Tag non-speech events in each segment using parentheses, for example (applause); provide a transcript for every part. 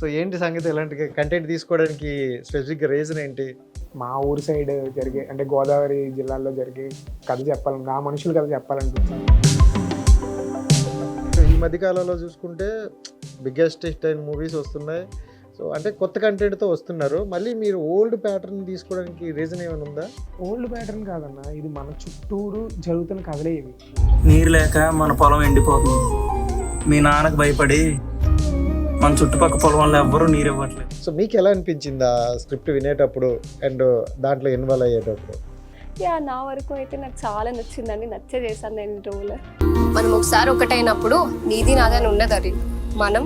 So ఏంటి సంగతి? ఇలాంటి కంటెంట్ తీసుకోవడానికి స్పెసిఫిక్ రీజన్ ఏంటి? మా ఊరు సైడ్ జరిగే అంటే గోదావరి జిల్లాలో జరిగే కథ చెప్పాలని ఆ మనుషుల కథ చెప్పాలనిపించింది. సో ఈ మధ్య కాలంలో చూసుకుంటే బిగ్గెస్ట్ హిట్ అయిన మూవీస్ వస్తున్నాయి. సో అంటే కొత్త కంటెంట్తో వస్తున్నారు. మళ్ళీ మీరు ఓల్డ్ ప్యాటర్న్ తీసుకోవడానికి రీజన్ ఏమైనా ఉందా? ఓల్డ్ ప్యాటర్న్ కాదన్న ఇది మన చుట్టూరు జరుగుతున్న కథలే ఇవి. నీరు లేక మన పొలం ఎండిపోతుంది. మీ నాన్నకు భయపడి మన చుట్టుపక్కల పొలం వాళ్ళు ఎవ్వరూ నీరు ఇవ్వట్లేదు. సో మీకు ఎలా అనిపించింది ఆ స్క్రిప్ట్ వినేటప్పుడు అండ్ దాంట్లో ఇన్వాల్వ్ అయ్యేటప్పుడు? యా నా వరకు అయితే నాకు చాలా నచ్చిందండి. నచ్చే చేశాను నేను రోల్ మనం ఒకసారి ఒకటైనప్పుడు నీది నాదని ఉండదు అది మనం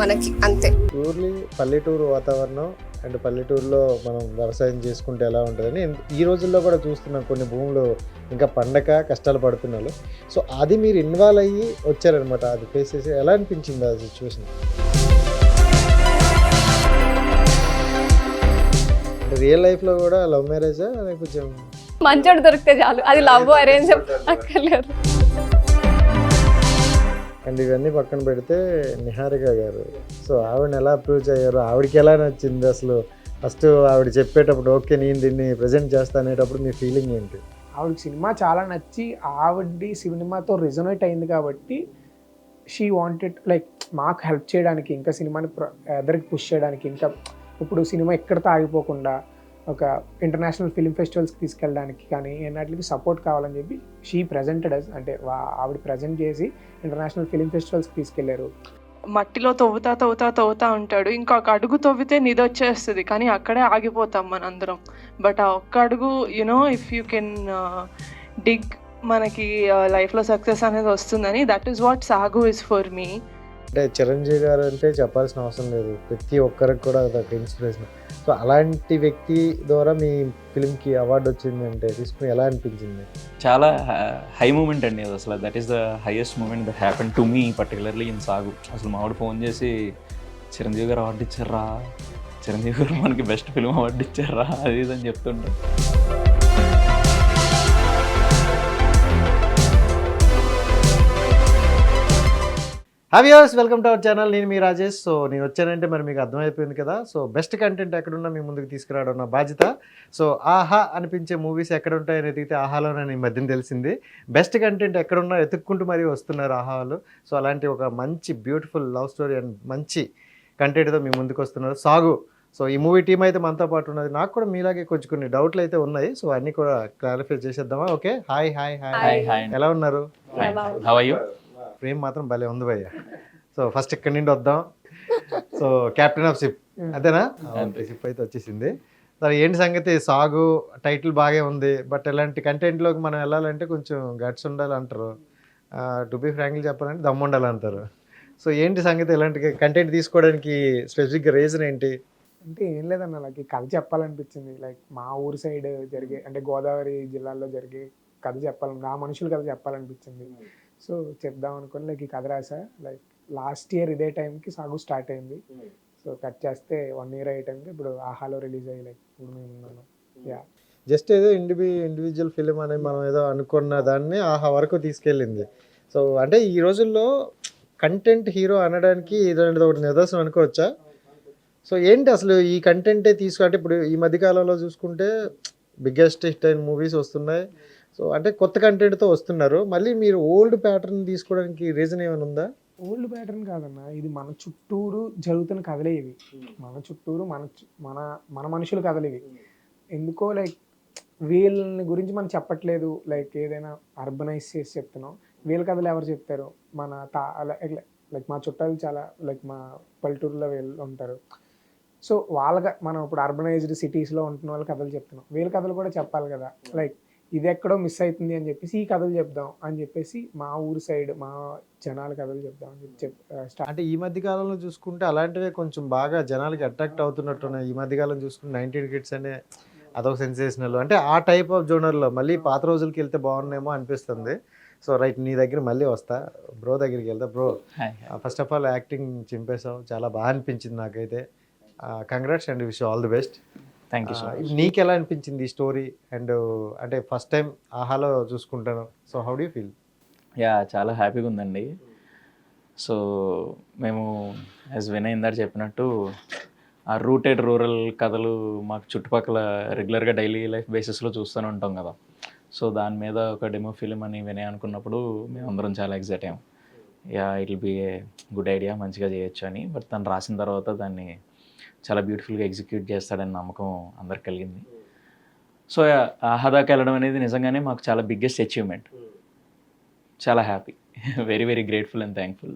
మనకి అంతే. ప్యూర్లీ పల్లెటూరు వాతావరణం అండ్ పల్లెటూరులో మనం వ్యవసాయం చేసుకుంటే ఎలా ఉంటుందని ఈ రోజుల్లో కూడా చూస్తున్నాం కొన్ని భూములు ఇంకా పండక కష్టాలు పడుతున్నారు. సో అది మీరు ఇన్వాల్వ్ అయ్యి వచ్చారనమాట అది ఫేస్ చేసి ఎలా అనిపించింది ఆ సిచ్యువేషన్ రియల్ లైఫ్లో కూడా లవ్ మ్యారేజా కొంచెం మంచోడు దొరికితే చాలు. అది లవ్ అరేంజ్ అక్కర్లేదు. అండ్ ఇవన్నీ పక్కన పెడితే నిహారిక గారు. సో ఆవిడని ఎలా అప్రోచ్ అయ్యారు? ఆవిడకి ఎలా నచ్చింది అసలు? ఫస్ట్ ఆవిడ చెప్పేటప్పుడు ఓకే నేను దీన్ని ప్రజెంట్ చేస్తా అనేటప్పుడు మీ ఫీలింగ్ ఏంటి? ఆవిడకి సినిమా చాలా నచ్చి ఆవిడ సినిమాతో రిజనేట్ అయింది కాబట్టి షీ వాంటెడ్ లైక్ మాకు హెల్ప్ చేయడానికి ఇంకా సినిమాని ఎదరికి పుష్ చేయడానికి ఇంకా ఇప్పుడు సినిమా ఎక్కడితో ఆగిపోకుండా ఒక ఇంటర్నేషనల్ ఫిలిం ఫెస్టివల్స్కి తీసుకెళ్ళడానికి కానీ ఎన్నట్లకి సపోర్ట్ కావాలని చెప్పి షీ ప్రజెంటెడ్ అస్ అంటే వా- ఆవిడ ప్రజెంట్ చేసి ఇంటర్నేషనల్ ఫిలిం ఫెస్టివల్స్కి తీసుకెళ్ళారు. మట్టిలో తవ్వుతా తవ్వుతా తవ్వుతా ఉంటాడు. ఇంకొక అడుగు తవ్వితే నిధి వచ్చేస్తుంది కానీ అక్కడే ఆగిపోతాం మనందరం. బట్ ఆ ఒక్క అడుగు you know if you can dig మనకి లైఫ్లో సక్సెస్ అనేది వస్తుందని that is what Saagu is for me అంటే చిరంజీవి గారు అంటే చెప్పాల్సిన అవసరం లేదు. ప్రతి ఒక్కరికి కూడా అదొక ఇన్స్పిరేషన్ సో అలాంటి వ్యక్తి ద్వారా మీ ఫిల్మ్కి అవార్డు వచ్చింది అంటే తీసుకుని ఎలా అనిపించింది? చాలా హై మూమెంట్ అండి అది అసలు. That is the highest moment that happen to me particularly in Saagu అసలు మావాడు ఫోన్ చేసి చిరంజీవి గారు అవార్డు ఇచ్చారా? చిరంజీవి గారు మనకి బెస్ట్ ఫిల్మ్ అవార్డు ఇచ్చారా? అది ఇది అని చెప్తుంటారు hey viewers welcome to our channel నేను మీ రాజేష్. సో నేను వచ్చానంటే మరి మీకు అర్థమైపోయింది కదా. సో బెస్ట్ కంటెంట్ ఎక్కడున్నా మీ ముందుకు తీసుకురావడం నా బాధ్యత. సో ఆహా అనిపించే మూవీస్ ఎక్కడ ఉంటాయని ఎదిగితే ఆహాలోనే ఈ మధ్యన తెలిసింది. బెస్ట్ కంటెంట్ ఎక్కడున్నా ఎత్తుక్కుంటూ మరీ వస్తున్నారు ఆహాలు సో అలాంటి ఒక మంచి బ్యూటిఫుల్ లవ్ స్టోరీ అండ్ మంచి కంటెంట్తో మీ ముందుకు వస్తున్నారు సాగు. సో ఈ మూవీ టీం అయితే మనతో పాటు ఉన్నది. నాకు కూడా మీలాగే కొంచెం కొన్ని డౌట్లు అయితే ఉన్నాయి. సో అన్నీ కూడా క్లారిఫై చేసేద్దామా? Okay hi hi hi hi ఎలా ఉన్నారు? ఫ్రేమ్ మాత్రం భలే ఉంది భయ్య. సో ఫస్ట్ ఇక్కడి నుండి వద్దాం. So captain of ship. అంతేనా? షిప్ అయితే వచ్చేసింది. సరే ఏంటి సంగతి? సాగు టైటిల్ బాగా ఉంది. బట్ ఇలాంటి కంటెంట్లోకి మనం వెళ్ళాలంటే కొంచెం గట్స్ ఉండాలి అంటారు టు బి ఫ్రాంక్లీ చెప్పాలంటే దమ్ము ఉండాలి అంటారు సో ఏంటి సంగతి? ఇలాంటి కంటెంట్ తీసుకోవడానికి స్పెసిఫిక్ రీజన్ ఏంటి? అంటే ఏం లేదన్న నాకు ఈ కథ చెప్పాలనిపించింది. లైక్ మా ఊరు సైడ్ జరిగే అంటే గోదావరి జిల్లాలో జరిగే కథ చెప్పాలని ఆ మనుషుల కథ చెప్పాలనిపించింది. సో చెప్దాం అనుకుని లైక్ ఈ కథ రాసా లైక్ లాస్ట్ ఇయర్ ఇదే టైంకి సాగు స్టార్ట్ అయింది. సో కట్ చేస్తే వన్ ఇయర్ అయ్యే టైంకి ఇప్పుడు ఆహాలో రిలీజ్ అయ్యి లైక్ ఇప్పుడు మేము ఉన్నాను యా జస్ట్ ఏదో ఇండివి ఇండివిజువల్ ఫిలిం అని మనం ఏదో అనుకున్న దాన్ని ఆహా వరకు తీసుకెళ్ళింది. సో అంటే ఈ రోజుల్లో కంటెంట్ హీరో అనడానికి ఇలాంటిది ఒకటి నిదర్శనం అనుకోవచ్చా? సో ఏంటి అసలు ఈ కంటెంటే తీసుకు అంటే ఇప్పుడు ఈ మధ్యకాలంలో చూసుకుంటే బిగ్గెస్ట్ హిట్ అయిన మూవీస్ వస్తున్నాయి. సో అంటే కొత్త కంటెంట్తో వస్తున్నారు. మళ్ళీ మీరు ఓల్డ్ ప్యాటర్న్ తీసుకోవడానికి రీజన్ ఏమైనా ఉందా? ఓల్డ్ ప్యాటర్న్ కాదన్న ఇది మన చుట్టూరు జరుగుతున్న కథలే ఇవి. మన చుట్టూరు మన మన మన మనుషుల కథలు ఇవి. ఎందుకో లైక్ వీళ్ళని గురించి మనం చెప్పట్లేదు. లైక్ ఏదైనా అర్బనైజ్ చేసి చెప్తున్నాం. వీళ్ళ కథలు ఎవరు చెప్తారు? మన తా లైక్ మా చుట్టాలు చాలా లైక్ మా పల్లెటూరులో వీళ్ళు ఉంటారు. సో వాళ్ళగా మనం ఇప్పుడు అర్బనైజ్డ్ సిటీస్లో ఉంటున్న వాళ్ళ కథలు చెప్తున్నాం. వీళ్ళ కథలు కూడా చెప్పాలి కదా. లైక్ ఇది ఎక్కడో మిస్ అవుతుంది అని చెప్పేసి ఈ కథలు చెప్దాం అని చెప్పేసి మా ఊరు సైడ్ మా జనాల కథలు చెప్దాం అని చెప్పి అంటే ఈ మధ్య కాలంలో చూసుకుంటే అలాంటివే కొంచెం బాగా జనాలకి అట్రాక్ట్ అవుతున్నట్టున్నాయి. ఈ మధ్య కాలం చూసుకుంటే నైన్టీన్ కిడ్స్ అనే అదొక సెన్సేషనల్. అంటే ఆ టైప్ ఆఫ్ జోనర్లో మళ్ళీ పాత రోజులకి వెళ్తే బాగున్నేమో అనిపిస్తుంది. సో రైట్ నీ దగ్గర మళ్ళీ వస్తా. బ్రో దగ్గరికి వెళ్తా. Bro first of all acting చింపేశావు. చాలా బాగా అనిపించింది నాకైతే. Congrats and. Wish all the best thank you నీకు ఎలా అనిపించింది ఈ స్టోరీ? అండ్ అంటే ఫస్ట్ టైం ఆహాలో చూసుకుంటాను. So how do feel? Yeah చాలా హ్యాపీగా ఉందండి. సో మేము యాజ్ వినయ్ ఇందాక చెప్పినట్టు ఆ రూటెడ్ రూరల్ కథలు మాకు చుట్టుపక్కల రెగ్యులర్గా డైలీ లైఫ్ బేసిస్లో చూస్తూనే ఉంటాం కదా. సో దాని మీద ఒక డెమో ఫిలిం అని వినయ్ అనుకున్నప్పుడు మేమందరం చాలా ఎగ్జైట్ అయ్యాం. Yeah it will be a good idea మంచిగా చేయొచ్చు అని. బట్ తను రాసిన తర్వాత దాన్ని చాలా బ్యూటిఫుల్గా ఎగ్జిక్యూట్ చేస్తాడని నమ్మకం అందరికి కలిగింది. సో ఆహాదాకి వెళ్ళడం అనేది నిజంగానే మాకు చాలా బిగ్గెస్ట్ అచీవ్మెంట్ చాలా happy very very grateful and thankful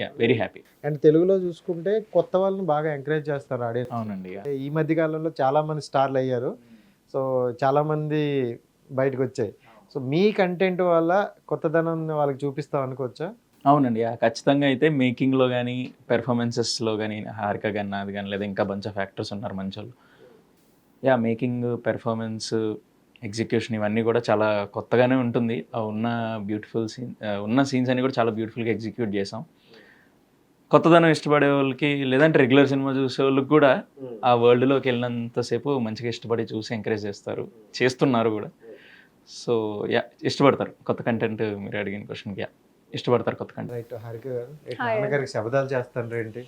yeah very happy and తెలుగులో చూసుకుంటే కొత్త వాళ్ళని బాగా ఎంకరేజ్ చేస్తారు ఆడియన్స్. అవునండి. ఈ మధ్య కాలంలో చాలా మంది స్టార్లు అయ్యారు. సో చాలా మంది బయటకు వచ్చాయి. సో మీ కంటెంట్ వల్ల కొత్తదనం వాళ్ళకి చూపిస్తాం అనుకోవచ్చా? అవునండి. యా ఖచ్చితంగా అయితే మేకింగ్లో కానీ పెర్ఫార్మెన్సెస్లో కానీ హారిక కానీ నాది కానీ లేదా ఇంకా బంచ్ ఆఫ్ యాక్టర్స్ ఉన్నారు మంచి వాళ్ళు యా మేకింగ్ పెర్ఫార్మెన్స్ ఎగ్జిక్యూషన్ ఇవన్నీ కూడా చాలా కొత్తగానే ఉంటుంది. ఉన్న బ్యూటిఫుల్ సీన్ ఉన్న సీన్స్ అన్ని కూడా చాలా బ్యూటిఫుల్గా ఎగ్జిక్యూట్ చేసాం కొత్తదనం ఇష్టపడే వాళ్ళకి లేదంటే రెగ్యులర్ సినిమా చూసే వాళ్ళకి కూడా ఆ వరల్డ్లోకి వెళ్ళినంతసేపు మంచిగా ఇష్టపడి చూసి ఎంకరేజ్ చేస్తారు. చేస్తున్నారు కూడా. సో యా ఇష్టపడతారు. కొత్త కంటెంట్ మీరు అడిగిన క్వశ్చన్కి యా ఇష్టపడతారు కొత్త కంటెంట్ రైట్ హారిక గారు. ఏంటి Hi. నాన్నగారికి శబ్దాలు చేస్తాను ఏంటి?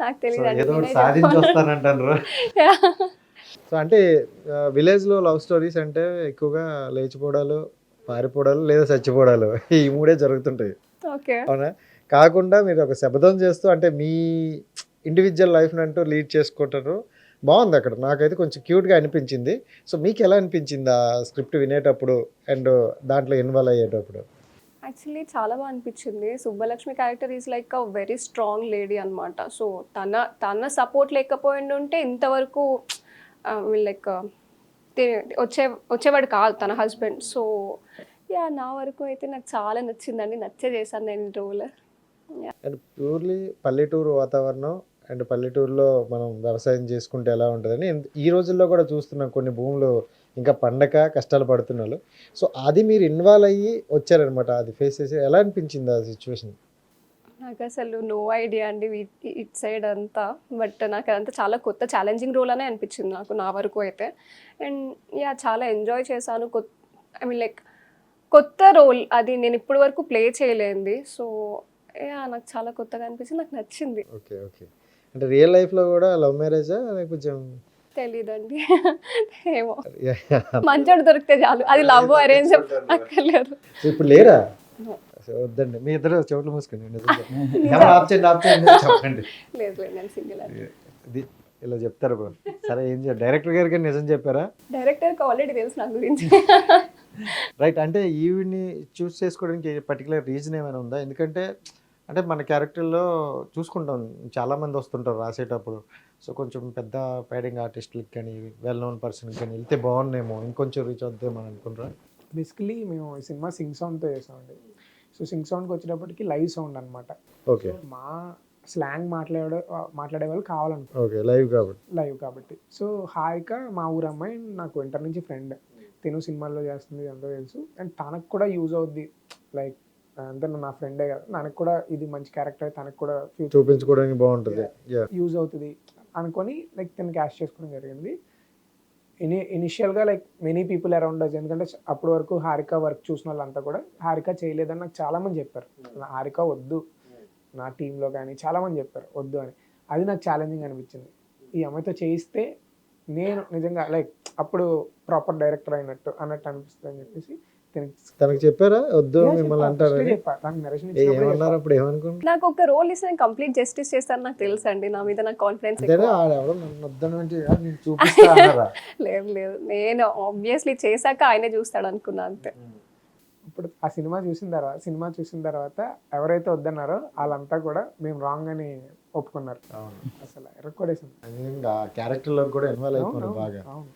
నాకు సో తెలియదు ఏదో ఒకటి సాధించి సో అంటే విలేజ్లో లవ్ స్టోరీస్ అంటే ఎక్కువగా లేచిపోవడాలు పారిపోవడాలు లేదా చచ్చిపోవడాలు ఈ మూడే జరుగుతుంటాయి. ఓకే. అవునా? కాకుండా మీరు ఒక శబ్దం చేస్తూ అంటే మీ ఇండివిజువల్ లైఫ్ని అంటూ లీడ్ చేసుకుంటారు. బాగుంది అక్కడ. నాకైతే కొంచెం క్యూట్గా అనిపించింది. సో మీకు ఎలా అనిపించింది ఆ స్క్రిప్ట్ వినేటప్పుడు అండ్ దాంట్లో ఇన్వాల్వ్ అయ్యేటప్పుడు? యాక్చువల్లీ చాలా బాగా అనిపించింది. Subbalakshmi character is like a very strong lady అనమాట సో తన తన సపోర్ట్ లేకపోయిండు ఉంటే ఇంతవరకు లైక్ వచ్చే వచ్చేవాడు కాదు తన హస్బెండ్ సో యా నా వరకు అయితే నాకు చాలా నచ్చిందండి. నచ్చే చేశాను నేను రోల్ అండ్ ప్యూర్లీ పల్లెటూరు వాతావరణం అండ్ పల్లెటూరులో మనం వ్యవసాయం చేసుకుంటే ఎలా ఉంటుందని ఈ రోజుల్లో కూడా చూస్తున్నాం కొన్ని భూములు ఇంకా పండక కష్టాలు పడుతున్నారు. సో అది మీరు ఇన్వాల్వ్ అయ్యి వచ్చారనమాట అది ఫేస్ చేసి ఎలా అనిపించింది ఆ సిచ్యువేషన్ నాకు అసలు నో ఐడియా అండి. ఇట్ సైడ్ అంతా. బట్ నాకు అదంతా చాలా కొత్త ఛాలెంజింగ్ రోల్ అనే అనిపించింది నాకు నా వరకు అయితే. అండ్ యా చాలా ఎంజాయ్ చేశాను. కొత్త ఐ మీన్ లైక్ కొత్త రోల్ అది నేను ఇప్పటి వరకు ప్లే చేయలేంది. సో యా నాకు చాలా కొత్తగా అనిపించింది. నాకు నచ్చింది. ఓకే ఓకే అంటే రియల్ లైఫ్లో కూడా లవ్ మ్యారేజా లేకపోతే కొంచెం తెలీదండి. ఏమో. మంచోడు దొరికితే చాలు. అది లవ్ అరేంజ్ అక్కర్లేదు. ఇప్పుడు లేరా? వద్దండి. మీ ఇద్దరు చెవులు మూసుకోండి. నిజం చెప్పండి. లేదు లేదు నేను సింగిల్ ఇది ఇలా చెప్తారు బ్రో. సరే ఏం చేయాలి డైరెక్టర్ గారికి నిజం చెప్పారా? డైరెక్టర్కి ఆల్రెడీ తెలుసు నా గురించి. రైట్ అంటే ఈవిడ్ని చూస్ చేసుకోవడానికి పర్టికులర్ రీజన్ ఏమైనా ఉందా? ఎందుకంటే అంటే మన క్యారెక్టర్లో చూసుకుంటాం. చాలామంది వస్తుంటారు రాసేటప్పుడు. సో కొంచెం పెద్ద పైడింగ్ ఆర్టిస్టులకి కానీ వెల్ నోన్ పర్సన్కి కానీ వెళ్తే బాగుండేమో. ఇంకొంచెం రీచ్ అవుతామని అనుకుంటారా బేసికలీ మేము ఈ సినిమా సింగ్ సౌండ్తో చేసామండి. సో సింగ్ సౌండ్కి వచ్చేటప్పటికి లైవ్ సౌండ్ అనమాట ఓకే మా స్లాంగ్ మాట్లాడే మాట్లాడే వాళ్ళు కావాలనుకో ఓకే లైవ్ కాబట్టి. లైవ్ కాబట్టి. సో హాయిక మా ఊరు అమ్మాయి నాకు ఇంటర్ నుంచి ఫ్రెండ్ తిను సినిమాల్లో చేస్తుంది అంతా తెలుసు. అండ్ తనకు కూడా యూజ్ అవుద్ది. లైక్ అంటే నా ఫ్రెండే కదా. తనకు కూడా ఇది మంచి క్యారెక్టర్ తనకు కూడా చూపించుకోవడానికి బాగుంటుంది. యూజ్ అవుతుంది. అనుకొని లైక్ తను క్యాష్ చేసుకోవడం జరిగింది. ఇని ఇనిషియల్గా like many people around us ఎందుకంటే అప్పటి వరకు హారిక వర్క్ చూసిన వాళ్ళంతా కూడా హారిక చేయలేదని నాకు చాలామంది చెప్పారు. హారిక వద్దు. నా టీంలో కానీ చాలామంది చెప్పారు వద్దు అని. అది నాకు ఛాలెంజింగ్ అనిపించింది. ఈ అమ్మాయితో చేయిస్తే నేను నిజంగా లైక్ అప్పుడు ప్రాపర్ డైరెక్టర్ అయినట్టు అన్నట్టు అనిపిస్తుంది అని చెప్పేసి తనకి చెప్పారా? వద్దు మిమ్మల్ని ఇచ్చినప్పుడే ఏమన్నారు. అప్పుడు? ఏమనుకుంటారు నాకు ఒక రోల్ ఇస్తే నేను కంప్లీట్ జస్టిస్ చేస్తాను నాకు తెలుసు అండి నా మీద నాకు కాన్ఫిడెన్స్ అంతేనా ఆడెవడో నన్ను వద్దను అంటే "ఆ, నేను చూపిస్తా అన్నారా? (laughs) లేదు లేదు. నేను ఆబ్వియస్లీ చేశాక ఆయనే చూస్తాడు అనుకున్నా అంతే. ఇప్పుడు ఆ సినిమా చూసిన తర్వాత సినిమా చూసిన తర్వాత ఎవరైతే వద్దన్నారో వాళ్ళంతా కూడా మేము రాంగ్ అని ఒప్పుకున్నారు. అవును. అసలు ఎరక్కొడేసింది క్యారెక్టర్లో కూడా ఇన్వాల్వ్ అయిపోయారు బాగా. అవును.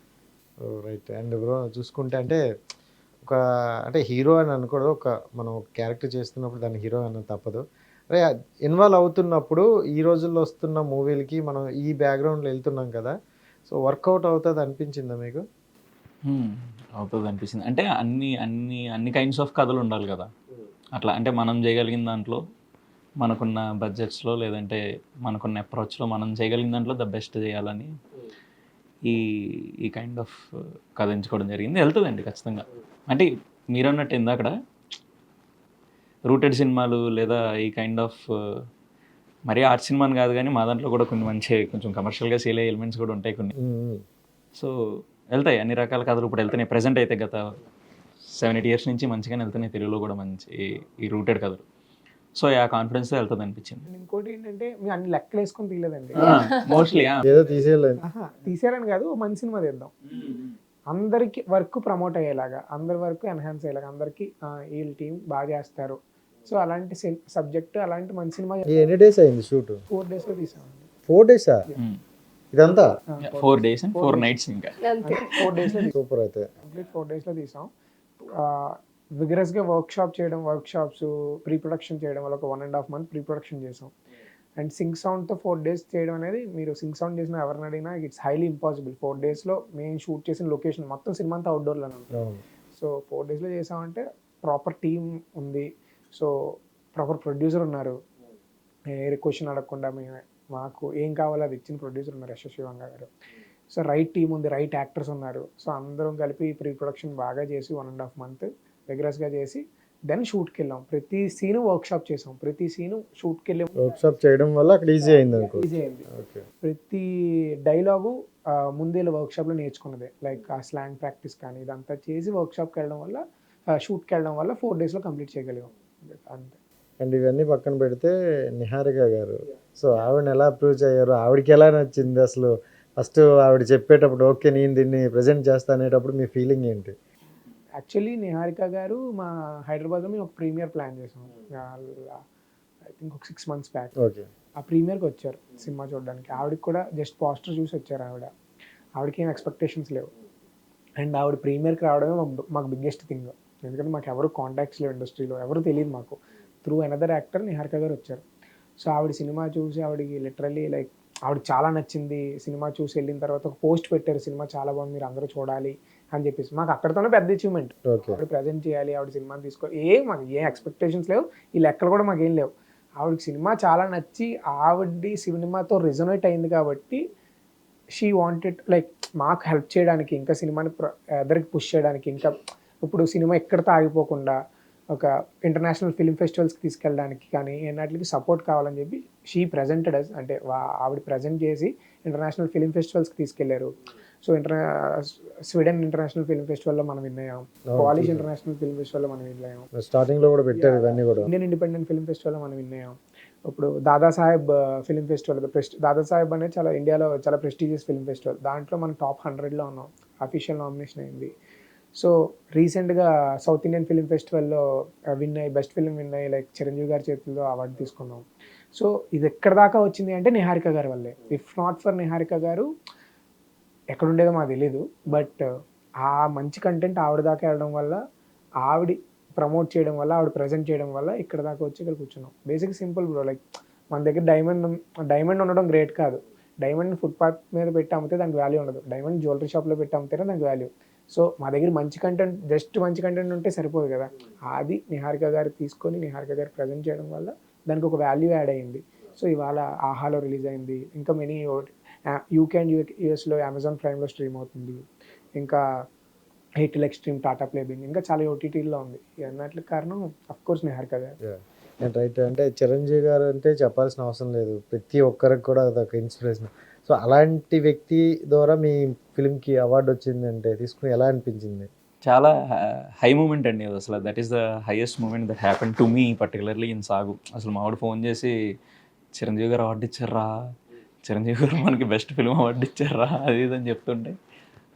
రైట్ అండ్ బ్రో చూసుకుంటే అంటే ఒక అంటే హీరో అని అనుకోడు ఒక మనం క్యారెక్టర్ చేస్తున్నప్పుడు దాన్ని హీరో అని తప్పదు. అరే ఇన్వాల్వ్ అవుతున్నప్పుడు ఈ రోజుల్లో వస్తున్న మూవీలకి మనం ఈ బ్యాక్గ్రౌండ్లో వెళ్తున్నాం కదా సో వర్కౌట్ అవుతుంది అనిపించిందా మీకు? Hmm, అవుతుంది అనిపిస్తుంది అంటే అన్ని అన్ని అన్ని కైండ్స్ ఆఫ్ కథలు ఉండాలి కదా. అట్లా అంటే మనం చేయగలిగిన దాంట్లో మనకున్న బడ్జెట్స్లో లేదంటే మనకున్న అప్రోచ్లో మనం చేయగలిగిన దాంట్లో ద బెస్ట్ చేయాలని ఈ ఈ కైండ్ ఆఫ్ కథ ఎంచుకోవడం జరిగింది. వెళ్తుందండి ఖచ్చితంగా. అంటే మీరు అన్నట్టు ఇందాకడ రూటెడ్ సినిమాలు లేదా ఈ కైండ్ ఆఫ్ మరీ ఆర్ట్ సినిమాని కాదు కానీ మా దాంట్లో కూడా కొన్ని మంచి కొంచెం కమర్షియల్గా సేల్ అయ్యే ఎలిమెంట్స్ కూడా ఉంటాయి కొన్ని. సో వెళ్తాయి అన్ని రకాల కథలు ఇప్పుడు వెళ్తున్నాయి. ప్రజెంట్ అయితే గత సెవెన్ ఎయిట్ ఇయర్స్ నుంచి మంచిగానే వెళ్తున్నాయి. తెలుగులో కూడా మంచి ఈ రూటెడ్ కథలు. సో ఆ కాన్ఫిడెన్స్తో వెళ్తుంది అనిపించింది. ఇంకోటి ఏంటంటే మీరు అన్ని లెక్కలు వేసుకొని తీయలేదండి మోస్ట్లీ ఏదో ఆహా, తీసేయాలని కాదు మంచి సినిమా తీద్దాం. అందరికి వర్క్ ప్రమోట్ అయ్యేలాగా అందరి వర్క్ ఎన్హాన్స్ అయ్యేలాగా అందరికి వీళ్ళ టీం బాగా చేస్తారు. సో అలాంటి సబ్జెక్ట్ అలాంటి మంచి సినిమా ఎన్ని డేస్ అయింది షూట్? ఫోర్ డేస్లో తీసామండి. ఫోర్ డేసా ఇదంతా? Four days and four nights ఇంకా. ఫోర్ డేస్లో సూపర్ అయితే. కంప్లీట్ ఫోర్ డేస్లో తీసాం. విగరస్గా వర్క్ షాప్ చేయడం వర్క్ షాప్స్ ప్రీ ప్రొడక్షన్ చేయడం వల్ల ఒక one and half month pre production చేసాం. అండ్ సింగ్ సౌండ్తో ఫోర్ డేస్ చేయడం అనేది మీరు సింగ్ సౌండ్ చేసిన ఎవరిని అడిగినా ఇట్స్ హైలీ ఇంపాసిబుల్ ఫోర్ డేస్లో మేము షూట్ చేసిన లొకేషన్ మొత్తం సినిమా అంతా అవుట్డోర్లోనే ఉంటుంది సో ఫోర్ డేస్లో చేసామంటే ప్రాపర్ టీమ్ ఉంది. సో ప్రాపర్ ప్రొడ్యూసర్ ఉన్నారు. ఏ క్వశ్చన్ అడగకుండా మేము. మాకు ఏం కావాలో అది ఇచ్చిన ప్రొడ్యూసర్ ఉన్నారు Yashasvi Sivanga garu. So right team ఉంది రైట్ యాక్టర్స్ ఉన్నారు. సో అందరం కలిపి ప్రీ ప్రొడక్షన్ బాగా చేసి వన్ అండ్ హాఫ్ మంత్గా చేసి దెన్ షూట్కి వెళ్ళాం ప్రతి సీను వర్క్షాప్ చేసాం. ప్రతి సీను షూట్కి వెళ్ళి వర్క్షాప్ చేయడం వల్ల అక్కడ ఈజీ అయింది అనుకో. ఈజీ అయింది. ఓకే. ప్రతి డైలాగు ముందే వర్క్షాప్లో నేర్చుకున్నదే. లైక్ ఆ స్లాంగ్ ప్రాక్టీస్ కానీ ఇదంతా చేసి వర్క్షాప్కి వెళ్ళడం వల్ల షూట్కి వెళ్ళడం వల్ల ఫోర్ డేస్లో కంప్లీట్ చేయగలిగాం. అంతే. అండ్ ఇవన్నీ పక్కన పెడితే నిహారిక గారు. సో ఆవిడని ఎలా అప్రోచ్ అయ్యారు ఆవిడకి ఎలా నచ్చింది అసలు? ఫస్ట్ ఆవిడ చెప్పేటప్పుడు ఓకే నేను దీన్ని ప్రజెంట్ చేస్తా అనేటప్పుడు మీ ఫీలింగ్ ఏంటి? యాక్చువల్లీ నిహారిక గారు మా హైదరాబాద్లో మేము ఒక ప్రీమియర్ ప్లాన్ చేసాం. ఐ థింక్ ఒక సిక్స్ మంత్స్ బ్యాక్ ఆ ప్రీమియర్కి వచ్చారు సినిమా చూడడానికి. ఆవిడకి కూడా జస్ట్ పోస్టర్ చూసి వచ్చారు ఆవిడ. ఆవిడకి ఏం ఎక్స్పెక్టేషన్స్ లేవు. అండ్ ఆవిడ ప్రీమియర్కి రావడమే మాకు- బిగ్గెస్ట్ థింగ్ ఎందుకంటే మాకు ఎవరు కాంటాక్ట్స్ లేవు ఇండస్ట్రీలో ఎవరు తెలియదు మాకు. త్రూ అనదర్ యాక్టర్ నిహారిక గారు వచ్చారు. సో ఆవిడ సినిమా చూసి ఆవిడకి లిటరల్లీ లైక్ ఆవిడ చాలా నచ్చింది. సినిమా చూసి వెళ్ళిన తర్వాత ఒక పోస్ట్ పెట్టారు. సినిమా చాలా బాగుంది మీరు అందరూ చూడాలి. అని చెప్పేసి. మాకు అక్కడితోనే పెద్ద అచీవ్మెంట్ ఆవిడ ప్రజెంట్ చేయాలి ఆవిడ సినిమాని తీసుకోవాలి ఏం మాకు ఏ ఎక్స్పెక్టేషన్స్ లేవు. ఈ లెక్కలు కూడా మాకేం లేవు. ఆవిడకి సినిమా చాలా నచ్చి ఆవిడది సినిమాతో రిజొనేట్ అయింది కాబట్టి షీ వాంటెడ్ లైక్ మాకు హెల్ప్ చేయడానికి ఇంకా సినిమాని ఎదరికి పుష్ చేయడానికి ఇంకా ఇప్పుడు సినిమా ఎక్కడితో ఆగిపోకుండా ఒక ఇంటర్నేషనల్ ఫిల్మ్ ఫెస్టివల్స్కి తీసుకెళ్ళడానికి కానీ ఎన్నట్లకి సపోర్ట్ కావాలని చెప్పి షీ ప్రజెంటెడ్ అస్ అంటే ఆవిడ ప్రజెంట్ చేసి ఇంటర్నేషనల్ ఫిల్మ్ ఫెస్టివల్స్కి తీసుకెళ్ళారు so inter Sweden international film ఫెస్టివల్లో మనం విన్ అయ్యాం పాలిష్ ఇంటర్నేషనల్ ఫిల్మ్ ఫెస్టివల్లో మనం విన్ అయ్యాం స్టార్టింగ్లో కూడా పెట్టారు ఇవన్నీ కూడా. ఇండియన్ ఇండిపెండెంట్ ఫిల్మ్ ఫెస్టివల్లో మనం విన్ అయ్యాం ఇప్పుడు దాదాసాహెబ్ ఫిల్మ్ ఫెస్టివల్ ప్రెస్ట్ దాదాసాహెబ్ అనేది చాలా ఇండియాలో చాలా ప్రెస్టీజియస్ ఫిల్మ్ ఫెస్టివల్ దాంట్లో మనం టాప్ హండ్రెడ్లో ఉన్నాం. అఫీషియల్ నామినేషన్ అయింది. సో రీసెంట్గా సౌత్ ఇండియన్ ఫిలిం ఫెస్టివల్లో విన్ అయ్యి బెస్ట్ ఫిల్మ్ విన్ అయ్యి లైక్ చిరంజీవి గారి చేతుల్లో అవార్డు తీసుకున్నాం. సో ఇది ఎక్కడ దాకా వచ్చింది అంటే నిహారిక గారి వల్లే. ఇఫ్ నాట్ ఫర్ నిహారిక గారు ఎక్కడ ఉండేదో మాకు తెలియదు బట్ ఆ మంచి కంటెంట్ ఆవిడ దాకా వెళ్ళడం వల్ల ఆవిడ ప్రమోట్ చేయడం వల్ల ఆవిడ ప్రజెంట్ చేయడం వల్ల ఇక్కడ దాకా వచ్చి ఇక్కడ కూర్చున్నాం. బేసిక్ సింపుల్ బ్రో లైక్ మన దగ్గర డైమండ్ డైమండ్ ఉండడం గ్రేట్ కాదు. డైమండ్ ఫుట్పాత్ మీద పెట్టి అమ్మితే దానికి వాల్యూ ఉండదు. డైమండ్ జ్యువెలరీ షాప్లో పెట్టి అమ్మితేనే దానికి వాల్యూ సో మా దగ్గర మంచి కంటెంట్ జస్ట్ మంచి కంటెంట్ ఉంటే సరిపోదు కదా. అది నిహారిక గారు తీసుకొని నిహారిక గారు ప్రజెంట్ చేయడం వల్ల దానికి ఒక వాల్యూ యాడ్ అయింది. సో ఇవాళ ఆహాలో రిలీజ్ అయింది. ఇంకా మెనీ యూకే అండ్ యూఎస్లో అమెజాన్ ప్రైమ్లో స్ట్రీమ్ అవుతుంది. ఇంకా Airtel Xstream Tata Play Binge ఇంకా చాలా ఓటీటీలో ఉంది. అన్నట్లు కారణం అఫ్ కోర్స్ నిహారిక గారు. రైట్ అంటే చిరంజీవి గారు అంటే చెప్పాల్సిన అవసరం లేదు. ప్రతి ఒక్కరికి కూడా అదొక ఇన్స్పిరేషన్ సో అలాంటి వ్యక్తి ద్వారా మీ ఫిల్మ్కి అవార్డు వచ్చింది అంటే తీసుకుని ఎలా అనిపించింది? చాలా హై మూమెంట్ అండి అది అసలు. That is the highest moment that happen to me particularly in Saagu అసలు మావాడు ఫోన్ చేసి చిరంజీవి గారు అవార్డు ఇచ్చారా? చిరంజీవి గారు మనకి బెస్ట్ ఫిల్మ్ అవార్డు ఇచ్చారా? అది ఇది అని చెప్తుంటే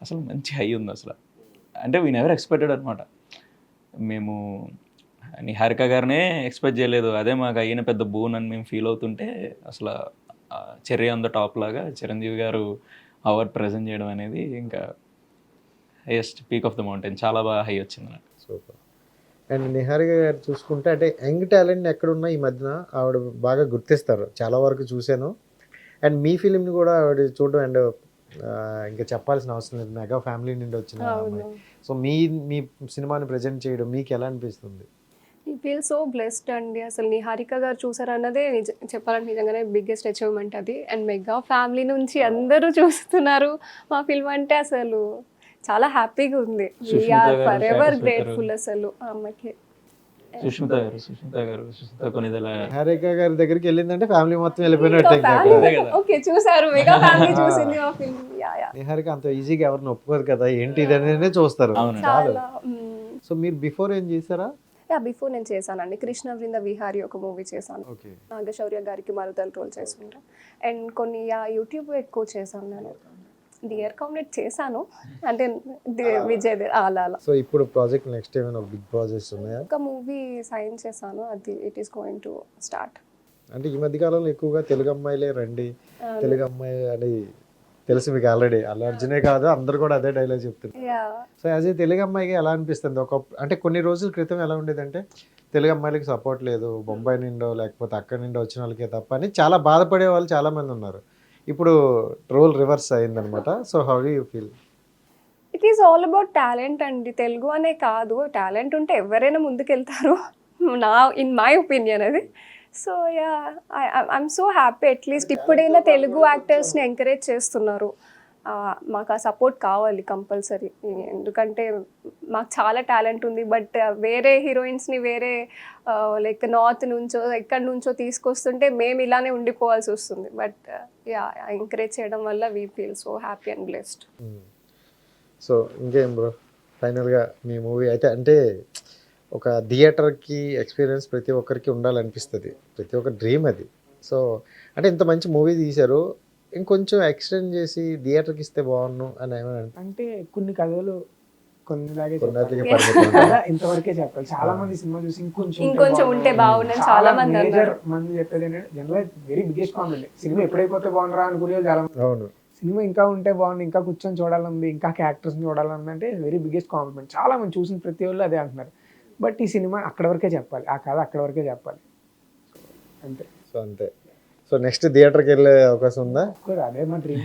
అసలు మంచి హై ఉంది అసలు. అంటే వీ నెవర్ ఎక్స్పెక్టెడ్ అనమాట. మేము నిహారిక గారినే ఎక్స్పెక్ట్ చేయలేదు. అదే మాకు అయిన పెద్ద బూన్ అని మేము ఫీల్ అవుతుంటే అసలు చెర్రీ ఆన్ ద టాప్ లాగా చిరంజీవి గారు అవార్డ్ ప్రజెంట్ చేయడం అనేది ఇంకా highest peak of the mountain. చాలా బాగా హై వచ్చింది నాకు. సూపర్. అండ్ నిహారిక గారు చూసుకుంటే అంటే యంగ్ టాలెంట్ ఎక్కడున్నా ఈ మధ్యన ఆవిడ బాగా గుర్తిస్తారు. చాలా వరకు చూశాను. అండ్ మీ ఫిలింని కూడా ఆవిడ చూడడం అండ్ ఇంకా చెప్పాల్సిన అవసరం లేదు. మెగా ఫ్యామిలీ నుండి వచ్చిన సో మీ మీ సినిమాని ప్రజెంట్ చేయడం మీకు ఎలా అనిపిస్తుంది? ఫీల్ సో బ్లెస్డ్ అండి అసలు నిహారిక గారు చూసారన్నదే నిజ చెప్పాలంటే నిజంగానే బిగ్గెస్ట్ అచీవ్మెంట్ అది. అండ్ మెగా ఫ్యామిలీ నుంచి అందరూ చూస్తున్నారు. మా ఫిల్మ్ అంటే అసలు చాలా హ్యాపీగా ఉంది. వీఆర్ ఫర్ ఎవర్ గ్రేట్ఫుల్ అసలు ఆ అమ్మాయికి. సుష్మిత గారు సుష్మిత గారు సుష్మిత కొనిదల. హారిక గారి దగ్గరికి వెళ్ళిందంటే ఫ్యామిలీ మొత్తం వెళ్ళిపోయినట్టే. ఓకే చూసారు. మెగా ఫ్యామిలీ చూసింది మా ఫిల్మ్ యా యా నిహారిక అంత ఈజీగా ఎవరిని ఒప్పుకోదు కదా. ఏంటి ఇది అనేది చూస్తారు. చాలా సో మీరు బిఫోర్ ఏం చేశారా? యా బిఫోర్ నేను చేశానండి. కృష్ణ బృంద విహారీ ఒక మూవీ చేశాను. నాగశౌర్య గారికి మరుదలు రోల్ చేసుకుంటా అండ్ కొన్ని యా యూట్యూబ్ ఎక్కువ చేశాను నేను. డియర్ కామ్రేడ్ చేశాను. అంటే ది- విజయ్ అలా అలా. సో ఇప్పుడు ప్రాజెక్ట్ నెక్స్ట్ ఏమైనా బిగ్ ప్రాజెక్ట్స్ ఉన్నాయా? ఒక మూవీ సైన్ చేశాను. అది it is going to start అంటే ఈ మధ్య కాలంలో ఎక్కువగా తెలుగు అమ్మాయిలే రండి. తెలుగు అమ్మాయి అని తెలుసు మీకు ఆల్రెడీ అల్లు అర్జునే కాదు అందరు కూడా అదే డైలాగ్ చెప్తున్నారు. సో యాజ్ ఏ తెలుగు అమ్మాయికి ఎలా అనిపిస్తుంది? ఒక అంటే కొన్ని రోజుల క్రితం ఎలా ఉండేదంటే తెలుగు అమ్మాయిలకి సపోర్ట్ లేదు. బొంబాయి నిండో లేకపోతే అక్కడి నుండో వచ్చిన వాళ్ళకే తప్ప అని చాలా బాధపడే వాళ్ళు చాలా మంది ఉన్నారు. ఇప్పుడు రోల్ రివర్స్ అయిందనమాట so how you feel it is all about talent అండి. తెలుగు అనే కాదు. టాలెంట్ ఉంటే ఎవరైనా ముందుకెళ్తారు. (laughs) నా ఇన్ మై ఒపీనియన్ అది. So yeah I'm so happy at least ఇప్పుడైనా తెలుగు యాక్టర్స్ని ఎంకరేజ్ చేస్తున్నారు. మాకు ఆ సపోర్ట్ కావాలి కంపల్సరీ. ఎందుకంటే మాకు చాలా టాలెంట్ ఉంది బట్ వేరే హీరోయిన్స్ని వేరే లైక్ నార్త్ నుంచో ఎక్కడి నుంచో తీసుకొస్తుంటే మేము ఇలానే ఉండిపోవాల్సి వస్తుంది. బట్ యా ఎంకరేజ్ చేయడం వల్ల we feel so happy and blessed so ఇంకేం బ్రో ఫైనల్గా మీ మూవీ అయితే అంటే ఒక థియేటర్కి ఎక్స్పీరియన్స్ ప్రతి ఒక్కరికి ఉండాలనిపిస్తుంది. ప్రతి ఒక్క డ్రీమ్ అది. సో అంటే ఇంత మంచి మూవీ తీశారు. ఇంకొంచెం ఎక్స్టెండ్ చేసి థియేటర్కి ఇస్తే బాగున్ను అని ఏమైనా అంటే కొన్ని కథలు ఇంతవరకే చెప్పాలి. చాలా మంది సినిమా చూసి ఇంకొంచెం ఉంటే ఇంకొంచెం బాగుండు. ఉంటే బాగుండని చాలా మంది. మంది చెప్పేది ఏంటంటే జనరల్ వెరీ బిగ్గెస్ట్ కాంప్లిమెంట్ సినిమా ఎప్పుడైపోతే బాగుండరా అనుకునే చాలా మంది. అవును. సినిమా ఇంకా ఉంటే బాగుంది ఇంకా కూర్చొని చూడాలంది ఇంకా క్యారెక్టర్స్ని చూడాలని అంటే వెరీ బిగ్గెస్ట్ కాంప్లిమెంట్ చాలా మంది చూసిన ప్రతి వాళ్ళు అదే అంటున్నారు. బట్ ఈ సినిమా అక్కడ వరకే చెప్పాలి. ఆ కథ అక్కడ వరకే చెప్పాలి. అంతే. సో అంతే. సో నెక్స్ట్ థియేటర్కి వెళ్ళే అవకాశం ఉందా? అదే మా డ్రీమ్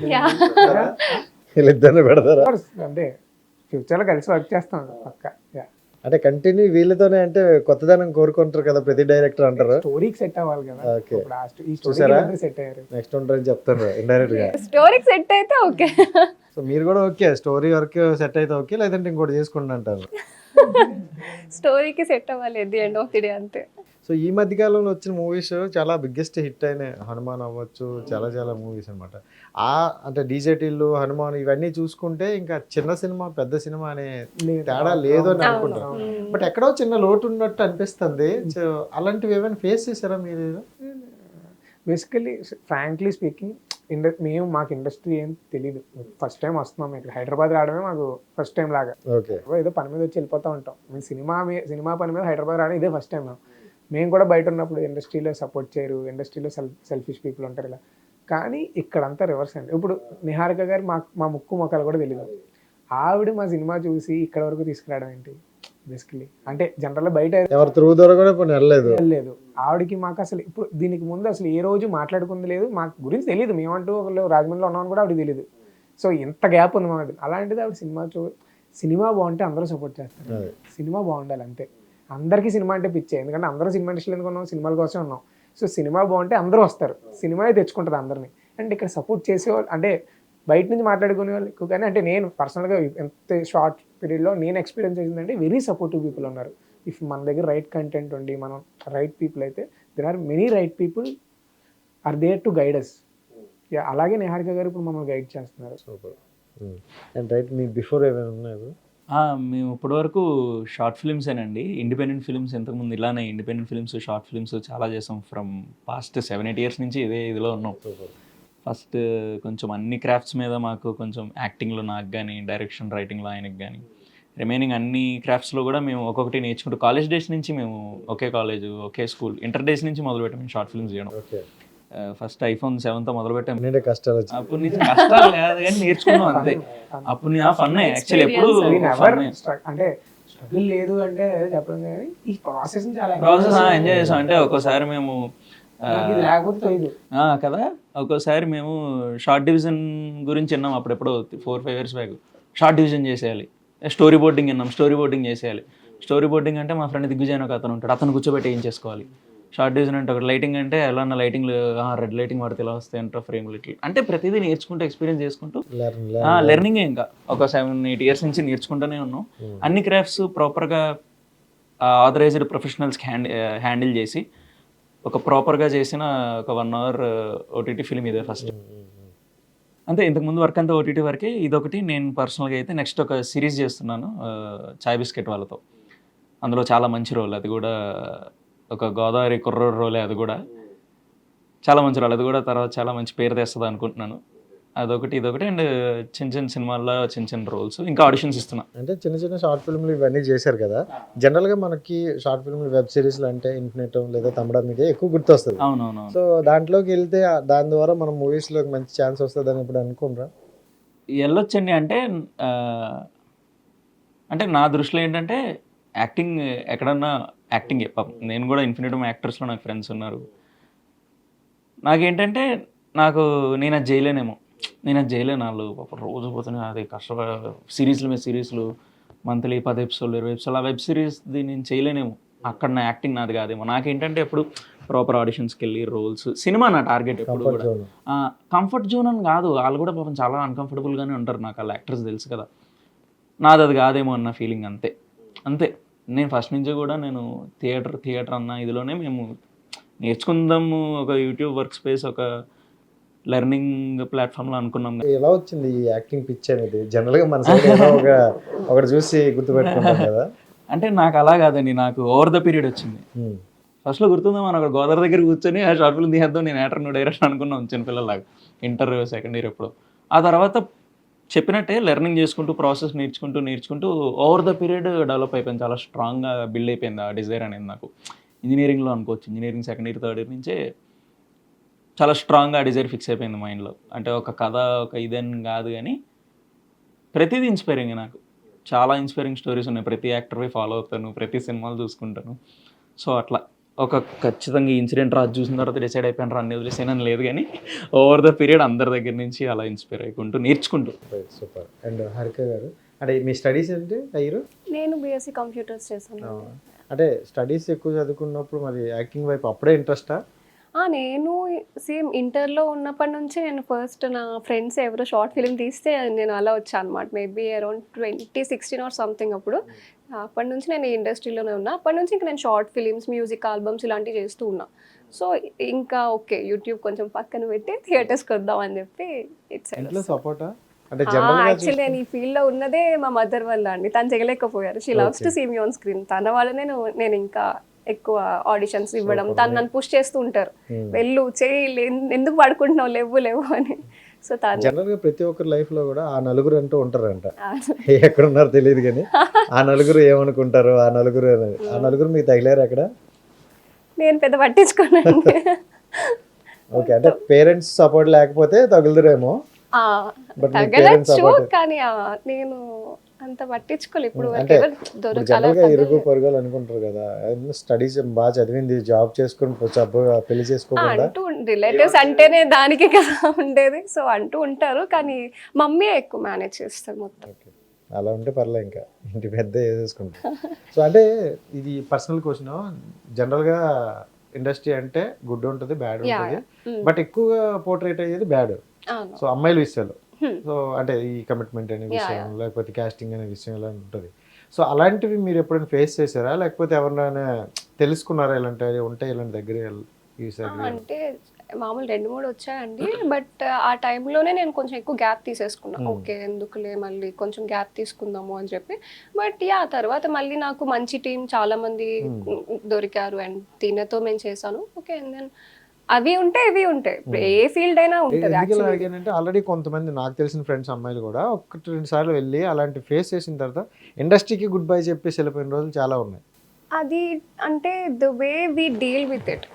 వీళ్ళిద్దరిని పెడతారా? అంటే ఫ్యూచర్లో కలిసి వర్క్ చేస్తాం పక్క. అంటే కంటిన్యూ వీళ్ళతోనే అంటే కొత్తదనం కోరుకుంటారు కదా ప్రతి డైరెక్టర్ అంటారు. స్టోరీకి సెట్ అవ్వాలి కదా. ఆ sto- ఈ? స్టోరీ సెట్ అయ్యారు. నెక్స్ట్ ఉంటారని చెప్తారు ఇండైరెక్ట్గా స్టోరీకి సెట్ అయితే ఓకే. సో మీరు కూడా ఓకే స్టోరీ వర్క్ సెట్ అయితే ఓకే లేదంటే ఇంకోటి చేసుకుంటా అంటారు. స్టోరీకి సెట్ అవ్వాలి ఎండ్ ఆఫ్ ది డే అంతే. సో ఈ మధ్య కాలంలో వచ్చిన మూవీస్ చాలా బిగ్గెస్ట్ హిట్ అయినాయి. హనుమాన్ అవ్వచ్చు చాలా చాలా మూవీస్ అన్నమాట. ఆ అంటే డీజేటీలు హనుమాన్ ఇవన్నీ చూసుకుంటే ఇంకా చిన్న సినిమా పెద్ద సినిమా అనే. తేడా లేదు అని అవును. అనుకుంటాం బట్ ఎక్కడో చిన్న లోటు ఉన్నట్టు అనిపిస్తుంది. సో అలాంటివి ఏమైనా ఫేస్ చేశారా మీరు? బేసికలీ ఫ్రాంక్లీ స్పీకింగ్ ఇండ మేము మాకు ఇండస్ట్రీ ఏం తెలియదు ఫస్ట్ టైం వస్తున్నాం ఇక్కడ హైదరాబాద్ రావడమే మాకు ఫస్ట్ టైం లాగా. ఏదో పని మీద వచ్చి వెళ్ళిపోతూ ఉంటాం. మేము సినిమా సినిమా పని మీద హైదరాబాద్ రావడం ఇదే ఫస్ట్ టైం మేము. కూడా బయట ఉన్నప్పుడు ఇండస్ట్రీలో సపోర్ట్ చేయరు. ఇండస్ట్రీలో సెల్ఫ్ సెల్ఫిష్ పీపుల్ ఉంటారు ఇలా. కానీ ఇక్కడంతా రివర్స్ అండి. ఇప్పుడు నిహారిక గారు మా మా ముక్కు మొక్కలు కూడా తెలియదు ఆవిడ మా సినిమా చూసి ఇక్కడ వరకు తీసుకురావడం ఏంటి? బేసికలీ అంటే జనరల్గా బయట ఎవరి త్రూ ద్వారా కూడా ఇప్పుడు వెళ్ళలేదు. లేదు ఆవిడకి మాకు అసలు ఇప్పుడు దీనికి ముందు అసలు ఏ రోజు మాట్లాడుకుంది లేదు. మాకు గురించి తెలియదు మేమంటూ ఒకళ్ళు రాజమండ్రిలో ఉన్నామని కూడా ఆవిడ తెలియదు సో ఇంత గ్యాప్ ఉంది మాది. అలాంటిది ఆవిడ సినిమా చూ సినిమా బాగుంటే అందరూ సపోర్ట్ చేస్తారు. సినిమా బాగుండాలి అంతే. అందరికీ సినిమా అంటే పిచ్చే. ఎందుకంటే అందరూ సినిమా ఇండస్ట్రీలో ఎందుకు ఉన్నాం? సినిమాల కోసం ఉన్నాం. సో సినిమా బాగుంటే అందరూ వస్తారు. సినిమానే తెచ్చుకుంటుంది అందరినీ. అండ్ ఇక్కడ సపోర్ట్ చేసేవాళ్ళు అంటే బయట నుంచి మాట్లాడుకునే వాళ్ళు ఎక్కువ కానీ అంటే నేను పర్సనల్గా ఎంత షార్ట్ పీరియడ్లో నేను ఎక్స్పీరియన్స్ చేసిందంటే వెరీ సపోర్టివ్ పీపుల్ ఉన్నారు. ఇఫ్ మన దగ్గర రైట్ కంటెంట్ ఉండి మనం రైట్ పీపుల్ అయితే there are many right people are there to guide us అలాగే నిహారిక గారు ఇప్పుడు మమ్మల్ని గైడ్ చేస్తున్నారు. సూపర్ అండ్ రైట్ మీకు బిఫోర్ ఏమైనా ఉన్నాయి ఆ, మేము ఇప్పటివరకు షార్ట్ ఫిల్మ్సేనండి ఇండిపెండెంట్ ఫిల్మ్స్ ఇంతకుముందు ఇలానే ఇండిపెండెంట్ ఫిల్మ్స్ షార్ట్ ఫిల్మ్స్ చాలా చేసాం. From past seven eight years నుంచి ఇదే ఇదిలో ఉన్నాం. ఫస్ట్ కొంచెం అన్ని క్రాఫ్ట్స్ మీద మాకు కొంచెం యాక్టింగ్లో నాకు కానీ డైరెక్షన్ రైటింగ్లో ఆయనకి కానీ రిమైనింగ్ అన్ని క్రాఫ్ట్స్లో కూడా మేము ఒక్కొక్కటి నేర్చుకుంటూ కాలేజ్ డేస్ నుంచి మేము ఒకే కాలేజ్ ఒకే స్కూల్ ఇంటర్ డేస్ నుంచి మొదలుపెట్టాం మేము షార్ట్ ఫిల్మ్స్ చేయడం. ఫస్ట్ ఐఫోన్ సెవెన్తో మొదలుపెట్టాం. అన్నింటి కష్టాలు వచ్చాయి అప్పుడు నుంచి కష్టాలు కాదు కానీ నేర్చుకున్నాం అంతే. అప్పుడు ఆ ఫన్ యాక్చువల్లీ ఎప్పుడు అంటే స్ట్రగుల్ లేదు అంటే చెప్పడం కానీ ఈ ప్రాసెస్ చాలా ప్రాసెస్ ఎంజాయ్ చేసాం. అంటే ఒక్కోసారి మేము కదా? ఒక్కోసారి మేము షార్ట్ డివిజన్ గురించి విన్నాం అప్పుడెప్పుడో four five years back. Short division చేసేయాలి. స్టోరీ బోర్డింగ్ విన్నాం స్టోరీ బోర్డింగ్ చేసేయాలి. స్టోరీ బోర్డింగ్ అంటే మా ఫ్రెండ్ దిగ్గుజాయన్ ఒక అతను ఉంటాడు. అతను కూర్చోబెట్టి ఏం చేసుకోవాలి? షార్ట్ డివిజన్ అంటే ఒకటి. లైటింగ్ అంటే ఎలా అన్న లైటింగ్ రెడ్ లైటింగ్ వాడితే ఎలా వస్తాయి అంటారు ఫ్రేమ్లు ఇట్లా. అంటే ప్రతిదీ నేర్చుకుంటూ ఎక్స్పీరియన్స్ చేసుకుంటూ లెర్నింగ్ ఇంకా. ఒక సెవెన్ ఎయిట్ ఇయర్స్ నుంచి నేర్చుకుంటూనే ఉన్నాం. అన్ని క్రాఫ్ట్స్ ప్రాపర్గా ఆథరైజ్డ్ ప్రొఫెషనల్స్కి హ్యాండ్ హ్యాండిల్ చేసి ఒక ప్రాపర్గా చేసిన ఒక వన్ అవర్ ఓటీటీ ఫిలిం ఇదే ఫస్ట్ అంతే ఇంతకుముందు వర్క్ అంతా ఓటీటీ వరకే. ఇదొకటి నేను పర్సనల్గా అయితే నెక్స్ట్ ఒక సిరీస్ చేస్తున్నాను ఆ, చాయ్ బిస్కెట్ వాళ్ళతో. అందులో చాలా మంచి రోల్ అది కూడా ఒక గోదావరి కుర్రోడు రోలే అది కూడా. చాలా మంచి రోల్ అది కూడా తర్వాత చాలా మంచి పేరు తెస్తుంది అనుకుంటున్నాను అదొకటి ఇదొకటి అండ్ చిన్న చిన్న సినిమాల్లో చిన్న చిన్న రోల్స్. ఇంకా ఆడిషన్స్ ఇస్తున్నా. అంటే చిన్న చిన్న షార్ట్ ఫిల్మ్లు ఇవన్నీ చేశారు కదా. జనరల్గా మనకి షార్ట్ ఫిల్మ్లు వెబ్ సిరీస్లు అంటే ఇన్ఫినిట్ లేదా తమ్మడం మీదే ఎక్కువ గుర్తొస్తుంది. అవునవును సో దాంట్లోకి వెళ్తే దాని ద్వారా మనం మూవీస్లో మంచి ఛాన్స్ వస్తుంది అని ఇప్పుడు అనుకుంటారా వెళ్ళొచ్చండి అంటే అంటే నా దృష్టిలో ఏంటంటే యాక్టింగ్ ఎక్కడన్నా యాక్టింగ్. పాపం నేను కూడా ఇన్ఫినిటమ్ యాక్టర్స్లో నాకు ఫ్రెండ్స్ ఉన్నారు. నాకేంటంటే నాకు నేను అది చేయలేనేమో. నేను అది చేయలేను వాళ్ళు పాపం రోజు పోతున్నా అది కష్టపడ సిరీస్ల మీద సిరీస్లు మంత్లీ పది ఎపిసోడ్లు ఇరవై ఎపిసోడ్లు ఆ వెబ్ సిరీస్ నేను చేయలేనేమో. అక్కడ నా యాక్టింగ్ నాది కాదేమో. నాకేంటంటే ఎప్పుడు ప్రాపర్ ఆడిషన్స్కి వెళ్ళి రోల్స్ సినిమా నా టార్గెట్ ఎప్పుడు కూడా. కంఫర్ట్ జోన్ అని కాదు. వాళ్ళు కూడా పాపం చాలా అన్కంఫర్టబుల్గానే ఉంటారు నాకు. వాళ్ళ యాక్టర్స్ తెలుసు కదా. నాది అది కాదేమో అన్న ఫీలింగ్ అంతే. అంతే. నేను ఫస్ట్ నుంచి కూడా నేను థియేటర్ థియేటర్ అన్న ఇదిలోనే మేము నేర్చుకుందాము ఒక యూట్యూబ్ వర్క్ స్పేస్ ఒక లెర్నింగ్ ప్లాట్ఫామ్లో అనుకున్నాం ఎలా వచ్చింది ఈ యాక్టింగ్ పిచ్ అనేది? జనరల్గా మన ఒక ఒకటి చూసి గుర్తుపెట్టుకుంటాం కదా. (laughs) అంటే నాకు అలా కాదండి నాకు ఓవర్ ద పీరియడ్ వచ్చింది. ఫస్ట్లో గుర్తుందా మనం అక్కడ గోదావరి దగ్గర కూర్చొని ఆ షార్ట్ ఫిల్మ్ తీసేద్దాం నేను యాక్టర్ నువ్వు డైరెక్టర్ అనుకున్నాం చిన్నపిల్లలాగా. ఇంటర్ సెకండ్ ఇయర్ ఎప్పుడు. ఆ తర్వాత చెప్పినట్టే లెర్నింగ్ చేసుకుంటూ ప్రాసెస్ నేర్చుకుంటూ నేర్చుకుంటూ ఓవర్ ద పీరియడ్ డెవలప్ అయిపోయింది. చాలా స్ట్రాంగ్గా బిల్డ్ అయిపోయింది ఆ డిజైర్ అనేది నాకు. ఇంజనీరింగ్లో అనుకోవచ్చు engineering second year third year నుంచే చాలా స్ట్రాంగ్గా ఆ డిజైర్ ఫిక్స్ అయిపోయింది మైండ్లో. అంటే ఒక కథ ఒక ఇదని కాదు కానీ ప్రతిదీ ఇన్స్పైరింగ్ నాకు. చాలా ఇన్స్పైరింగ్ స్టోరీస్ ఉన్నాయి. ప్రతి యాక్టర్వి ఫాలో అవుతాను ప్రతి సినిమాలు చూసుకుంటాను. సో అట్లా. ఒక ఖచ్చితంగా ఇన్సిడెంట్ రాజు చూసిన తర్వాత డిసైడ్ అయిపోయాను అన్ని వదిలేసానని లేదు కానీ ఓవర్ ద పీరియడ్ అందరి దగ్గర నుంచి అలా ఇన్స్పైర్ అయికుంటూ నేర్చుకుంటూ. సూపర్ అండ్ హరిక గారు అంటే మీ స్టడీస్ ఏంటి అయ్యారు నేను బీఎస్సీ కంప్యూటర్స్ చేశాను. అంటే స్టడీస్ ఎక్కువ చదువుకున్నప్పుడు మరి యాక్టింగ్ వైపు అప్పుడే ఇంట్రెస్టా ఆ, నేను సేమ్ ఇంటర్లో ఉన్నప్పటి నుంచి నేను ఫస్ట్ నా ఫ్రెండ్స్ ఎవరో షార్ట్ ఫిలిం తీస్తే నేను అలా వచ్చాను అనమాట maybe around twenty sixteen or something అప్పుడు అప్పటి నుంచి నేను ఈ ఇండస్ట్రీలోనే ఉన్నా. అప్పటి నుంచి ఇంకా నేను షార్ట్ ఫిలిమ్స్ మ్యూజిక్ ఆల్బమ్స్ ఇలాంటివి చేస్తూ ఉన్నా. సో ఇంకా ఓకే యూట్యూబ్ కొంచెం పక్కన పెట్టి థియేటర్స్కి వద్దాం అని చెప్పి ఇట్స్ సపోర్టా? యాక్చువల్లీ నేను ఈ ఫీల్డ్లో ఉన్నదే మా మదర్ వల్ల అండి. తను చేయలేకపోయారు. She loves to see me on screen తన వల్లనే నేను- నేను ఇంకా ఎక్కువ ఆడిషన్స్ ఇవ్వడం తను నన్ను పుష్ చేస్తూ ఉంటారు. వెళ్ళు చేయి ఎందుకు పడుకుంటున్నావు లేవు లేవు అని. సో తను జనరల్గా ప్రతి ఒక్కరి లైఫ్లో కూడా ఆ నలుగురు అంటూ ఉంటారంట. ఎక్కడ ఉన్నారో తెలియదు కానీ ఆ నలుగురు ఏమనుకుంటారు ఆ నలుగురు ఆ నలుగురు మీకు తగిలారు అక్కడ? నేను పెద్ద పట్టించుకోనండి. (laughs) ఓకే అంటే (laughs) పేరెంట్స్ సపోర్ట్ లేకపోతే తగులుదురేమో. తగలచ్చు కానీ నేను అంత పట్టించుకోలే. ఇప్పుడు అంటే జనరల్గా ఇరుగు పొరుగులు అనుకుంటారు కదా. స్టడీస్ బాగా చదివింది జాబ్ చేసుకుని పెళ్ళి చేసుకోకుండా? అంటూ రిలేటివ్స్ అంటేనే దానికి కదా ఉండేది. సో అంటూ ఉంటారు. కానీ మమ్మీ ఎక్కువ మేనేజ్ చేస్తారు మొత్తం. అలా ఉంటే పర్లే ఇంకా. ఇంటి పెద్ద వేసేసుకుంటా సో అంటే ఇది పర్సనల్ క్వశ్చన్ జనరల్గా ఇండస్ట్రీ అంటే గుడ్ ఉంటుంది బ్యాడ్ ఉంటుంది. బట్ ఎక్కువగా పోర్ట్రేట్ అయ్యేది బ్యాడ్ సో అమ్మాయిల విషయాలు. సో అంటే ఈ కమిట్మెంట్ అనే విషయం లేకపోతే కాస్టింగ్ అనే విషయం ఇలా ఉంటుంది. సో అలాంటివి మీరు ఎప్పుడైనా ఫేస్ చేశారా? లేకపోతే ఎవరినైనా తెలుసుకున్నారా ఇలాంటివి ఉంటాయి ఇలాంటి దగ్గర అంటే మామూలు రెండు మూడు వచ్చాయండి. బట్ ఆ టైంలోనే నేను కొంచెం ఎక్కువ గ్యాప్ తీసేసుకున్నా. ఓకే ఎందుకులే మళ్ళీ కొంచెం గ్యాప్ తీసుకుందాము అని చెప్పి. బట్ యా తర్వాత మళ్ళీ నాకు మంచి టీం చాలా మంది దొరికారు అండ్ తినతో మేము చేశాను. ఓకే అండ్ దెన్ అవి ఉంటాయి ఇవి ఉంటాయి. ఇప్పుడు ఏ ఫీల్డ్ అయినా ఉంటుంది ఆల్రెడీ కొంతమంది నాకు తెలిసిన ఫ్రెండ్స్ అమ్మాయిలు కూడా ఒకటి రెండు సార్లు వెళ్ళి అలాంటి ఫేస్ చేసిన తర్వాత ఇండస్ట్రీకి గుడ్ బై చెప్పేసి వెళ్ళిపోయిన రోజులు చాలా ఉన్నాయి. అది అంటే the way we deal with it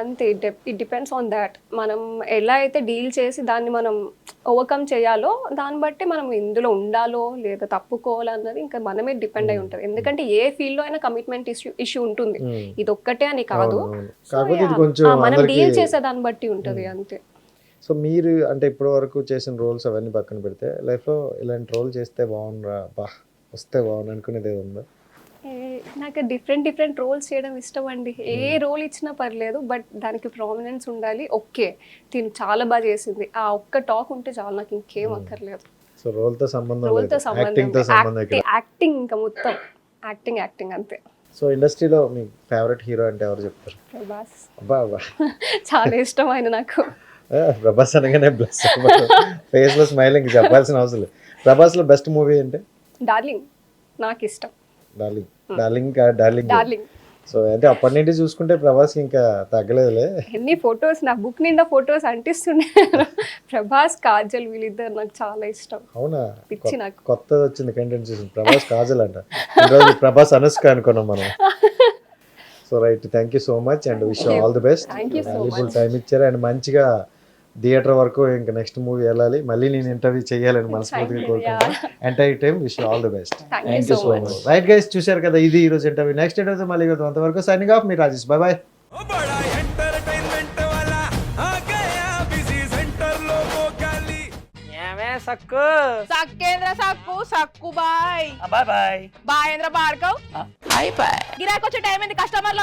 అంతే ఇట్ డిపెండ్స్ ఆన్ దాట్ మనం ఎలా అయితే డీల్ చేసి దాన్ని మనం ఓవర్కమ్ చేయాలో దాన్ని బట్టి మనం ఇందులో ఉండాలో లేదా తప్పుకోవాలో అన్నది ఇంకా మనమే డిపెండ్ అయి ఉంటుంది. ఎందుకంటే ఏ ఫీల్డ్లో అయినా కమిట్మెంట్ ఇష్యూ ఇష్యూ ఉంటుంది. ఇది ఒక్కటే అని కాదు. మనం డీల్ చేసే దాన్ని బట్టి ఉంటుంది అంతే. సో మీరు అంటే ఇప్పటి వరకు చేసిన రోల్స్ అవన్నీ పక్కన పెడితే లైఫ్లో ఇలాంటి రోల్ చేస్తే బాగుండ్రా? బా వస్తే బాగుండు అనుకునేది ఏది ఉందా నాకు డిఫరెంట్ డిఫరెంట్ రోల్స్ చేయడం ఇష్టం అండి ఏ రోల్ ఇచ్చినా పర్లేదు బట్ దానికి ప్రామినెన్స్ ఉండాలి. ఓకే తిను చాలా బాగా చేసింది. ఆ ఒక్క టాక్ ఉంటే చాలు నాకు ఇంకేం అక్కర్లేదు. సో రోల్తో సంబంధం రోల్తో సంబంధం యాక్టింగ్ ఇంకా మొత్తం. యాక్టింగ్ యాక్టింగ్ అంతే. సో ఇండస్ట్రీలో మీ ఫేవరెట్ హీరో అంటే ఎవరు చెప్తారు? ప్రభాస్. అబ్బా అబ్బా. (laughs) చాలా ఇష్టం ఆయన నాకు. ప్రభాస్ అనగానే బ్లెస్ ఫేస్లో స్మైలింగ్ చెప్పాల్సిన అవసరం లేదు. ప్రభాస్లో బెస్ట్ మూవీ అంటే డార్లింగ్ నాకు ఇష్టం. Darling Darling Darling Darling so అంటే అప్పటి నుండి చూసుకుంటే ప్రభాస్ ఇంకా తగ్గలేదులే. ఎన్ని ఫొటోస్ నా బుక్ నిండా ఫొటోస్ అంటిస్తుండే ప్రభాస్ కాజల్ వీళ్ళిద్దరు నాకు చాలా ఇష్టం. అవునా? పిచ్చి నాకు. కొత్తది వచ్చింది కంటెంట్ చూసింది. ప్రభాస్ కాజల్ అంట. ఈరోజు ప్రభాస్ అనుష్క అనుకున్నాం మనం. So right thank you so much and wish all the best valuable time ఇచ్చారు. అండ్ మంచిగా థియేటర్ వరకు ఇంకా నెక్స్ట్ మూవీ వెళ్ళాలి. మళ్ళీ నేను ఇంటర్వ్యూ చేయాలని మనస్ఫూర్తిగా కోరుకుంటాను enter time wish all the best thank you so much right guys చూశారు కదా ఇది ఈ రోజు ఇంటర్వ్యూ నెక్స్ట్ ఇంటర్వ్యూ మళ్ళీ కలుద్దాం. అంతవరకు సైనింగ్ ఆఫ్ మీ రాజేష్. బాయ్ బాయ్ సక్కు? సక్కు సక్కు బాయ్. బాయ్ బాయ్ బాయ్ కస్టమర్లు